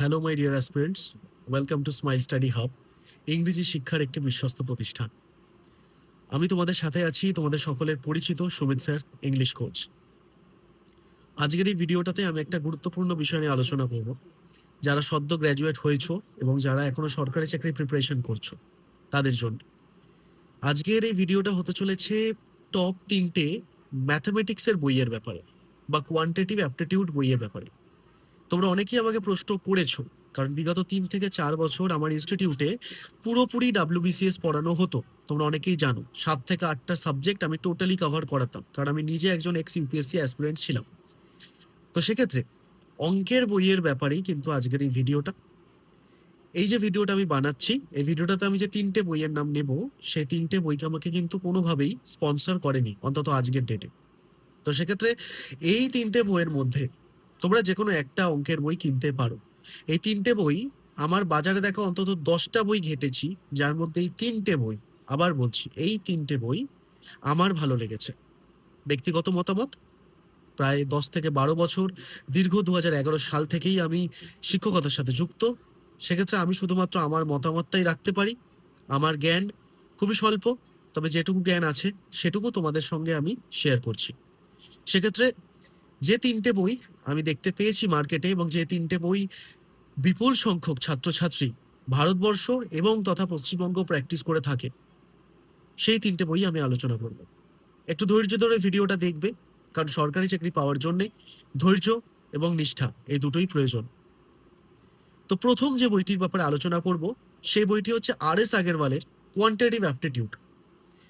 Hello my dear aspirants welcome to smile study hub ইংরেজি শিক্ষার একটি বিশ্বস্ত প্রতিষ্ঠান। আমি তোমাদের সাথে আছি তোমাদের সকলের পরিচিত সুমিত স্যার ইংলিশ কোচ আজকের এই ভিডিওটাতে আমি একটা গুরুত্বপূর্ণ বিষয় নিয়ে আলোচনা করব, যারা সদ্য গ্র্যাজুয়েট হয়েছো এবং যারা এখনও সরকারি চাকরির প্রিপারেশন করছ, তাদের জন্য। আজকের এই ভিডিওটা হতে চলেছে টপ তিনটে ম্যাথামেটিক্সের বইয়ের ব্যাপারে বা কোয়ান্টিটিভ অ্যাপটিটিউড বইয়ের ব্যাপারে। তোমরা অনেকেই আমাকে প্রশ্ন করেছ, কারণ বিগত তিন থেকে চার বছর আমার ইনস্টিটিউটে পুরোপুরি ডাব্লিউবিসিএস পড়ানো হতো, তোমরা অনেকেই জানো। সাত থেকে আটটা সাবজেক্ট আমি টোটালি কভার করাতাম, কারণ আমি নিজে একজন এক্স ইউপিএসসি অ্যাসপিরেন্ট ছিলাম। তো সেক্ষেত্রে অঙ্কের বইয়ের ব্যাপারেই কিন্তু আজকের এই ভিডিওটা এই যে ভিডিওটা আমি বানাচ্ছি, এই ভিডিওটাতে আমি যে তিনটে বইয়ের নাম নেব, সেই তিনটে বইকে আমাকে কিন্তু কোনোভাবেই স্পন্সর করেনি, অন্তত আজকের ডেটে তো সেক্ষেত্রে এই তিনটে বইয়ের মধ্যে তোমরা যে কোনো একটা অঙ্কের বই কিনতে পারো। এই তিনটে বই আমার বাজারে দেখা অন্তত দশটা বই ঘেটেছি, যার মধ্যে এই তিনটে বই, আবার বলছি, এই তিনটে বই আমার ভালো লেগেছে। ব্যক্তিগত মতামত? প্রায় দশ থেকে বারো বছর, দীর্ঘ দু সাল থেকেই আমি শিক্ষকতার সাথে যুক্ত। সেক্ষেত্রে আমি শুধুমাত্র আমার মতামতটাই রাখতে পারি। আমার জ্ঞান খুবই স্বল্প, তবে যেটুকু জ্ঞান আছে, সেটুকু তোমাদের সঙ্গে আমি শেয়ার করছি। সেক্ষেত্রে যে তিনটে বই আমি দেখতে পেয়েছি মার্কেটে এবং যে তিনটে বই বিপুল সংখ্যক ছাত্রছাত্রী ভারতবর্ষ এবং তথা পশ্চিমবঙ্গ প্র্যাকটিস করে থাকে, সেই তিনটে বই আমি আলোচনা করব। একটু ধৈর্য ধরে ভিডিওটা দেখবে, কারণ সরকারি চাকরি পাওয়ার জন্যে ধৈর্য এবং নিষ্ঠা এই দুটোই প্রয়োজন। তো প্রথম যে বইটির ব্যাপারে আলোচনা করব, সেই বইটি হচ্ছে আর এস আগেরওয়ালের কোয়ান্টিটিভ অ্যাপটিটিউড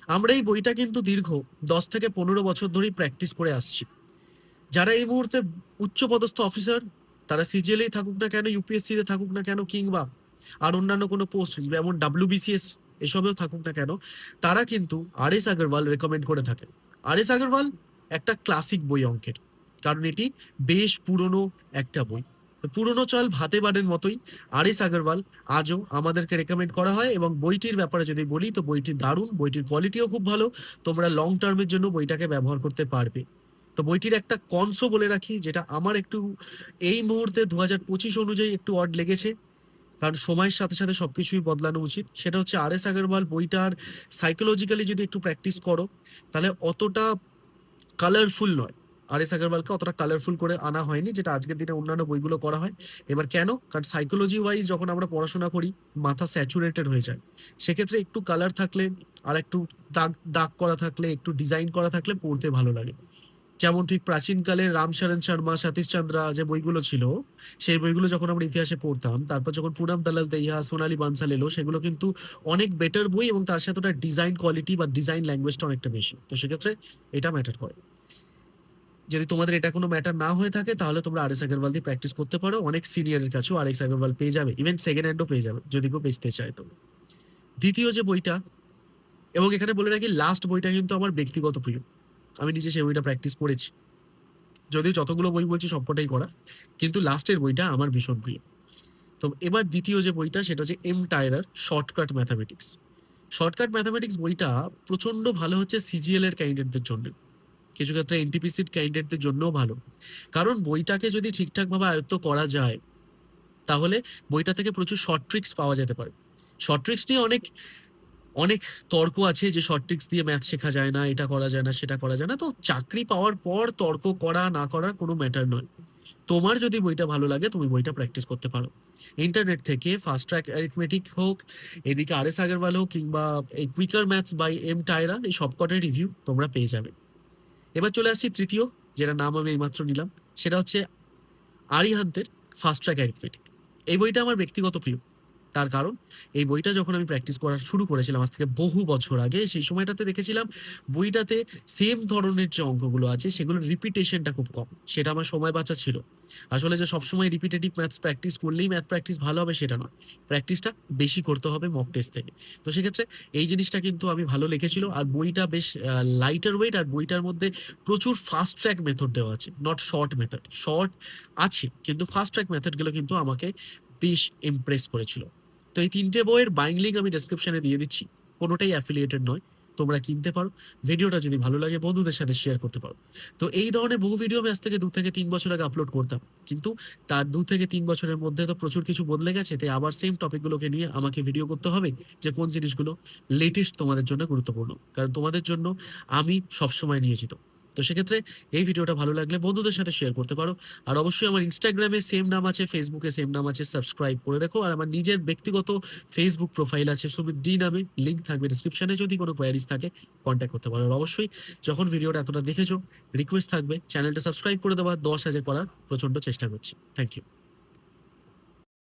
আমরা এই বইটা কিন্তু দীর্ঘ দশ থেকে পনেরো বছর ধরেই প্র্যাকটিস করে আসছি। যারা এই মুহূর্তে উচ্চপদস্থ অফিসার তারা সিজিএলেই থাকুক না কেন ইউপিএসসি তে থাকুক না কেন, কিংবা আর অন্যান্য কোনো পোস্ট যেমন ডাব্লিউবিসিএস এসবেও থাকুক না কেন, তারা কিন্তু আর এস আগরওয়াল রেকমেন্ড করে থাকে আর এস আগরওয়াল একটা ক্লাসিক বই অঙ্কের, কারণ এটি বেশ পুরনো একটা বই। পুরনো চাল ভাতে বাড়ের মতোই আর এস আগরওয়াল আজও আমাদেরকে রেকমেন্ড করা হয়, এবং বইটির ব্যাপারে যদি বলি, তো বইটি দারুণ, বইটির কোয়ালিটিও খুব ভালো, তোমরা লং টার্মের জন্য বইটাকে ব্যবহার করতে পারবে। তো বইটির একটা কনসো বলে রাখি, যেটা আমার একটু এই মুহূর্তে দু হাজার পঁচিশ অনুযায়ী একটু অড লেগেছে। কারণ সময়ের সাথে সাথে সবকিছুই বদলানো উচিত। সেটা হচ্ছে আর এস আগরওয়াল বইটার সাইকোলজিক্যালি যদি একটু প্র্যাকটিস করো, তাহলে অতটা কালারফুল নয়। আর এস আগরওয়ালকে অতটা কালারফুল করে আনা হয়নি, যেটা আজকের দিনে অন্যান্য বইগুলো করা হয়। এবার কেন? কারণ সাইকোলজি ওয়াইজ যখন আমরা পড়াশোনা করি, মাথা স্যাচুরেটেড হয়ে যায়। সেক্ষেত্রে একটু কালার থাকলে আর একটু দাগ দাগ করা থাকলে, একটু ডিজাইন করা থাকলে পড়তে ভালো লাগে। যেমন ঠিক প্রাচীনকালে রামশরণ শর্মা সতীশ চন্দ্রা যে বইগুলো ছিল, সেই বইগুলো যখন আমরা ইতিহাসে পড়তাম, তারপর যখন পুনাম দালাল দেইহা, সোনালী বানসাল এলো, সেগুলো কিন্তু অনেক বেটার বই এবং তার সাথে ওটা ডিজাইন কোয়ালিটি বা ডিজাইন ল্যাঙ্গুয়েজটা অনেকটা বেশি। তো সেক্ষেত্রে এটা ম্যাটার করে। যদি তোমাদের এটা কোনো ম্যাটার না হয়ে থাকে, তাহলে তোমরা আর এস আগরওয়াল দিয়ে প্র্যাকটিস করতে পারো। অনেক সিনিয়রের কাছেও আর এস আগরওয়াল পেয়ে যাবে। ইভেন সেকেন্ড হ্যান্ডও পেয়ে যাবে, যদি কেউ বেচতে চায় তো। দ্বিতীয় যে বইটা, এবং এখানে বলে রাখি লাস্ট বইটা কিন্তু আমার ব্যক্তিগত প্রিয়। আমি নিজে সেই বইটা প্র্যাকটিস করেছি। যদিও যতগুলো বই বলছি সবকটাই করা, কিন্তু লাস্টের বইটা আমার ভীষণ প্রিয়। তো এবার দ্বিতীয় যে বইটা, সেটা হচ্ছে এম টায়ারার শর্টকাট ম্যাথামেটিক্স শর্টকাট ম্যাথামেটিক্স বইটা প্রচণ্ড ভালো হচ্ছে সিজিএল এর ক্যান্ডিডেটদের জন্য। কিছু ক্ষেত্রে এনটিপিসির ক্যান্ডিডেটদের জন্যও ভালো। কারণ বইটাকে যদি ঠিকঠাকভাবে আয়ত্ত করা যায়, তাহলে বইটা থেকে প্রচুর শর্ট ট্রিক্স পাওয়া যেতে পারে। শর্ট ট্রিক্স নিয়ে অনেক অনেক তর্ক আছে যে শর্ট ট্রিক্স দিয়ে ম্যাথ শেখা যায় না, এটা করা যায় না, সেটা করা যায় না। তো চাকরি পাওয়ার পর তর্ক করা, না করা কোনো ম্যাটার নয়। তোমার যদি বইটা ভালো লাগে, তুমি বইটা প্র্যাকটিস করতে পারো। ইন্টারনেট থেকে ফাস্ট ট্র্যাক অ্যারিথমেটিক হোক, এদিকে আর এস আগরওয়াল হোক, কিংবা এই quicker maths by M Tyra এই সবকটার রিভিউ তোমরা পেয়ে যাবে। এবার চলে আসছি তৃতীয় যেটা নাম আমি এইমাত্র নিলাম। সেটা হচ্ছে আরিহান্তের ফাস্ট ট্র্যাক অ্যারিথমেটিক এই বইটা আমার ব্যক্তিগত প্রিয়। তার কারণ, এই বইটা যখন আমি প্র্যাকটিস করা শুরু করেছিলাম, আজ থেকে বহু বছর আগে, সেই সময়টাতে দেখেছিলাম বইটাতে সেম ধরনের যে অঙ্কগুলো আছে, সেগুলোর রিপিটেশনটা খুব কম। সেটা আমার সময় বাঁচা ছিল। আসলে যে সবসময় রিপিটেটিভ ম্যাথস প্র্যাকটিস করলেই ম্যাথ প্র্যাকটিস ভালো হবে, সেটা নয়। প্র্যাকটিসটা বেশি করতে হবে মক টেস্ট থেকে। তো সেক্ষেত্রে এই জিনিসটা কিন্তু আমি ভালো লিখেছিল, আর বইটা বেশ লাইটার ওয়েট আর বইটার মধ্যে প্রচুর ফাস্ট ট্র্যাক মেথড দেওয়া আছে। নট শর্ট মেথড শর্ট আছে, কিন্তু ফাস্ট ট্র্যাক মেথডগুলো কিন্তু আমাকে বেশ ইমপ্রেস করেছিল। তো এই তিনটে বইয়ের বাইং লিঙ্ক আমি ডেসক্রিপশনে দিয়ে দিচ্ছি। কোনোটাই অ্যাফিলিয়েটেড নয়, তোমরা কিনতে পারো। ভিডিওটা যদি ভালো লাগে, বন্ধুদের সাথে শেয়ার করতে পারো। তো এই ধরনের বহু ভিডিও আমি আজ থেকে দু থেকে তিন বছর আগে আপলোড করতাম। কিন্তু তার দু থেকে তিন বছরের মধ্যে তো প্রচুর কিছু বদলে গেছে, তাই আবার সেম টপিকগুলোকে নিয়ে আমাকে ভিডিও করতে হবে যে কোন জিনিসগুলো লেটেস্ট তোমাদের জন্য গুরুত্বপূর্ণ। কারণ তোমাদের জন্য আমি সবসময় নিয়ে নিয়োজিত। তো সেক্ষেত্রে এই ভিডিওটা ভালো লাগলে বন্ধুদের সাথে শেয়ার করতে পারো। আর অবশ্যই আমার ইনস্টাগ্রামে সেম নাম আছে ফেসবুকে সেম নাম আছে সাবস্ক্রাইব করে রেখো। আর আমার নিজের ব্যক্তিগত ফেসবুক প্রোফাইল আছে সুমিত ডি নামে লিঙ্ক থাকবে ডিসক্রিপশনে যদি কোনো কোয়ারিজ থাকে কন্ট্যাক্ট করতে পারো। আর অবশ্যই যখন ভিডিওটা এতটা দেখেছ রিকোয়েস্ট থাকবে চ্যানেলটা সাবস্ক্রাইব করে দেওয়া, দশ হাজার করার প্রচণ্ড চেষ্টা করছি। Thank you